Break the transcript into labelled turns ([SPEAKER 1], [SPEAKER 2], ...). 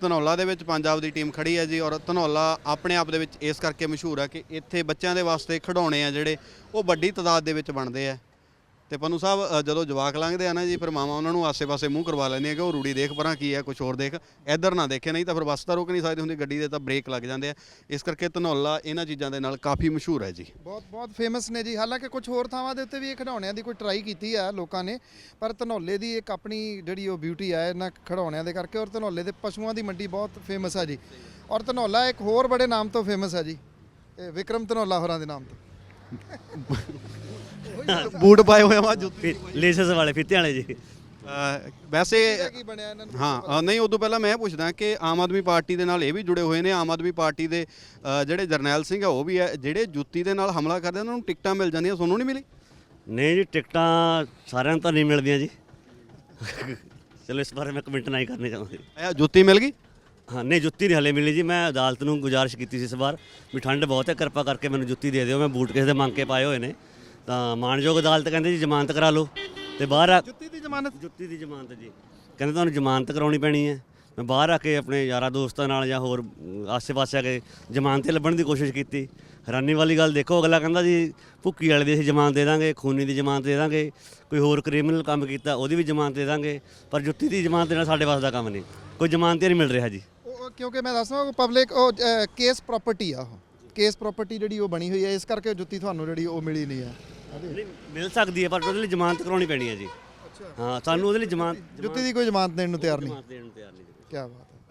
[SPEAKER 1] ਧਨੌਲਾ ਦੇ ਵਿੱਚ ਪੰਜਾਬ ਦੀ ਟੀਮ ਖੜੀ ਹੈ ਜੀ ਔਰ ਧਨੌਲਾ ਆਪਣੇ ਆਪ ਦੇ ਵਿੱਚ ਇਸ ਕਰਕੇ ਮਸ਼ਹੂਰ ਹੈ ਕਿ ਇੱਥੇ ਬੱਚਿਆਂ ਦੇ ਵਾਸਤੇ ਖਿਡੌਣੇ ਆ ਜਿਹੜੇ ਉਹ ਵੱਡੀ ਤਾਦਾਦ ਦੇ ਵਿੱਚ ਬਣਦੇ ਆ। ਤੇ ਪੰਨੂ ਸਾਹਿਬ ਜਦੋਂ ਜਵਾਕ ਲੰਘਦੇ ਆ ਨਾ ਜੀ, ਫਿਰ ਮਾਵਾਂ ਉਹਨਾਂ ਨੂੰ ਆਸੇ-ਪਾਸੇ ਮੂੰਹ ਕਰਵਾ ਲੈਂਦੀਆਂ ਕਿ ਉਹ ਰੂੜੀ ਦੇਖ ਪਰਾਂ ਕੀ ਹੈ ਕੁਝ ਹੋਰ ਦੇਖ। ਇੱਧਰ ਨਾ ਦੇਖੇ, ਨਹੀਂ ਤਾਂ ਫਿਰ ਬੱਸ ਤਾਂ ਰੁਕ ਨਹੀਂ ਸਕਦੀ ਹੁੰਦੀ, ਗੱਡੀ ਦੇ ਤਾਂ ਬ੍ਰੇਕ ਲੱਗ ਜਾਂਦੇ ਆ। ਇਸ ਕਰਕੇ ਧਨੌਲਾ ਇਹਨਾਂ ਚੀਜ਼ਾਂ ਦੇ ਨਾਲ ਕਾਫੀ ਮਸ਼ਹੂਰ ਹੈ ਜੀ।
[SPEAKER 2] ਬਹੁਤ ਬਹੁਤ ਫੇਮਸ ਨੇ ਜੀ। ਹਾਲਾਂਕਿ ਕੁਝ ਹੋਰ ਥਾਵਾਂ ਦੇ ਉੱਤੇ ਵੀ ਇਹ ਖਿਡੌਣਿਆਂ ਦੀ ਕੋਈ ਟਰਾਈ ਕੀਤੀ ਆ ਲੋਕਾਂ ਨੇ, ਪਰ ਧਨੌਲੇ ਦੀ ਇੱਕ ਆਪਣੀ ਜਿਹੜੀ ਉਹ ਬਿਊਟੀ ਆ, ਇਹਨਾਂ ਖਿਡੌਣਿਆਂ ਦੇ ਕਰਕੇ ਔਰ ਧਨੌਲੇ ਦੇ ਪਸ਼ੂਆਂ ਦੀ ਮੰਡੀ ਬਹੁਤ ਫੇਮਸ ਆ ਜੀ। ਔਰ ਧਨੌਲਾ ਇੱਕ ਹੋਰ ਬੜੇ ਨਾਮ ਤੋਂ ਫੇਮਸ ਆ ਜੀ। ਇਹ ਵਿਕਰਮ ਧਨੌਲਾ ਹੋਰਾਂ ਦੇ ਨਾਮ ਤੋਂ।
[SPEAKER 1] ਬੂਟ ਪਾਏ ਹੋਏ ਆ ਜੁੱਤੀ।
[SPEAKER 3] ਲੇਸਸ ਵਾਲੇ ਫਿੱਤੇ ਵਾਲੇ ਜੀ।
[SPEAKER 1] ਵੈਸੇ
[SPEAKER 2] ਕੀ ਬਣਿਆ ਇਹਨਾਂ ਨੂੰ?
[SPEAKER 1] ਹਾਂ ਅ, ਨਹੀਂ ਉਦੋਂ ਪਹਿਲਾਂ ਮੈਂ ਇਹ ਪੁੱਛਦਾ ਕਿ ਆਮ ਆਦਮੀ ਪਾਰਟੀ ਦੇ ਨਾਲ ਇਹ ਵੀ ਜੁੜੇ ਹੋਏ ਨੇ ਆਮ ਆਦਮੀ ਪਾਰਟੀ ਦੇ ਅ, ਜਿਹੜੇ ਜਰਨੈਲ ਸਿੰਘ ਆ ਉਹ ਵੀ ਹੈ ਜਿਹੜੇ ਜੁੱਤੀ ਦੇ ਨਾਲ ਹਮਲਾ ਕਰਦੇ ਉਹਨਾਂ ਨੂੰ ਟਿਕਟਾਂ ਮਿਲ ਜਾਂਦੀਆਂ ਤੁਹਾਨੂੰ ਨਹੀਂ ਮਿਲੀ?
[SPEAKER 3] ਨਹੀਂ ਜੀ ਟਿਕਟਾਂ ਸਾਰਿਆਂ ਨੂੰ ਤਾਂ ਨਹੀਂ ਮਿਲਦੀਆਂ ਜੀ। ਚਲੋ ਇਸ ਬਾਰੇ ਮੈਂ ਕਮੈਂਟ ਨਹੀਂ ਕਰਨੀ ਚਾਹੁੰਦਾ।
[SPEAKER 1] ਇਹ ਜੁੱਤੀ ਮਿਲ ਗਈ?
[SPEAKER 3] ਹਾਂ ਨਹੀਂ ਜੁੱਤੀ ਨਹੀਂ ਹਲੇ ਮਿਲੀ ਜੀ। ਮੈਂ ਅਦਾਲਤ ਨੂੰ ਗੁਜ਼ਾਰਿਸ਼ ਕੀਤੀ ਸੀ ਇਸ ਵਾਰ ਵੀ ਠੰਡ ਬਹੁਤ ਹੈ ਕਿਰਪਾ ਕਰਕੇ ਮੈਨੂੰ ਜੁੱਤੀ ਦੇ ਦਿਓ। ਮੈਂ ਬੂਟ ਕਿਸੇ ਦੇ ਮੰਗ ਕੇ ਪਾਏ ਹੋਏ ਨੇ। ਤਾਂ ਮਾਨਯੋਗ ਅਦਾਲਤ ਕਹਿੰਦੇ ਜੀ ਜ਼ਮਾਨਤ ਕਰਾ ਲਓ। ਤੇ ਬਾਹਰ ਆ
[SPEAKER 2] ਜੁੱਤੀ ਦੀ ਜ਼ਮਾਨਤ?
[SPEAKER 3] ਜੁੱਤੀ ਦੀ ਜ਼ਮਾਨਤ ਜੀ। ਕਹਿੰਦੇ ਤੁਹਾਨੂੰ ਜ਼ਮਾਨਤ ਕਰਾਉਣੀ ਪੈਣੀ ਹੈ। ਮੈਂ ਬਾਹਰ ਆ ਕੇ ਆਪਣੇ ਯਾਰਾਂ ਦੋਸਤਾਂ ਨਾਲ ਜਾਂ ਹੋਰ ਆਸੇ-ਪਾਸੇ ਆ ਕੇ ਜ਼ਮਾਨਤ ਲੱਭਣ ਦੀ ਕੋਸ਼ਿਸ਼ ਕੀਤੀ। ਹੈਰਾਨੀ ਵਾਲੀ ਗੱਲ ਦੇਖੋ ਅਗਲਾ ਕਹਿੰਦਾ ਜੀ ਭੁੱਕੀ ਵਾਲੇ ਦੀ ਅਸੀਂ ਜ਼ਮਾਨਤ ਦੇ ਦਾਂਗੇ ਖੂਨੀ ਦੀ ਜ਼ਮਾਨਤ ਦੇ ਦਾਂਗੇ ਕੋਈ ਹੋਰ ਕ੍ਰਿਮੀਨਲ ਕੰਮ ਕੀਤਾ ਉਹਦੀ ਵੀ ਜ਼ਮਾਨਤ ਦੇ ਦਾਂਗੇ ਪਰ ਜੁੱਤੀ ਦੀ ਜ਼ਮਾਨਤ ਦੇਣਾ ਸਾਡੇ ਵਾਸ ਦਾ ਕੰਮ ਨਹੀਂ। ਕੋਈ ਜ਼ਮਾਨਤ ਨਹੀਂ ਮਿਲ ਰਿਹਾ ਜੀ।
[SPEAKER 2] ਕਿਉਂਕਿ ਮੈਂ ਦੱਸਦਾ ਉਹ ਪਬਲਿਕ ਉਹ ਕੇਸ ਪ੍ਰਾਪਰਟੀ ਆ ਉਹ। ਕੇਸ ਪ੍ਰਾਪਰਟੀ ਜਿਹੜੀ ਉਹ ਬਣੀ ਹੋਈ ਹੈ ਇਸ ਕਰਕੇ ਜੁੱਤੀ ਤੁਹਾਨੂੰ ਜਿਹੜੀ ਉਹ ਮਿਲੀ ਨਹੀਂ ਹੈ
[SPEAKER 3] ਨਹੀਂ ਮਿਲ ਸਕਦੀ ਹੈ ਪਰ ਉਹਦੇ ਲਈ ਜ਼ਮਾਨਤ ਕਰਾਉਣੀ ਪੈਣੀ ਹੈ ਜੀ। ਹਾਂ ਸਾਨੂੰ ਉਹਦੇ ਲਈ ਜ਼ਮਾਨਤ
[SPEAKER 2] ਜੁੱਤੀ ਦੀ ਕੋਈ ਜ਼ਮਾਨਤ ਦੇਣ ਨੂੰ ਤਿਆਰ ਨਹੀਂ।
[SPEAKER 3] ਜ਼ਮਾਨਤ ਦੇਣ ਨੂੰ ਤਿਆਰ ਨਹੀਂ।
[SPEAKER 2] ਕੀ ਬਾਤ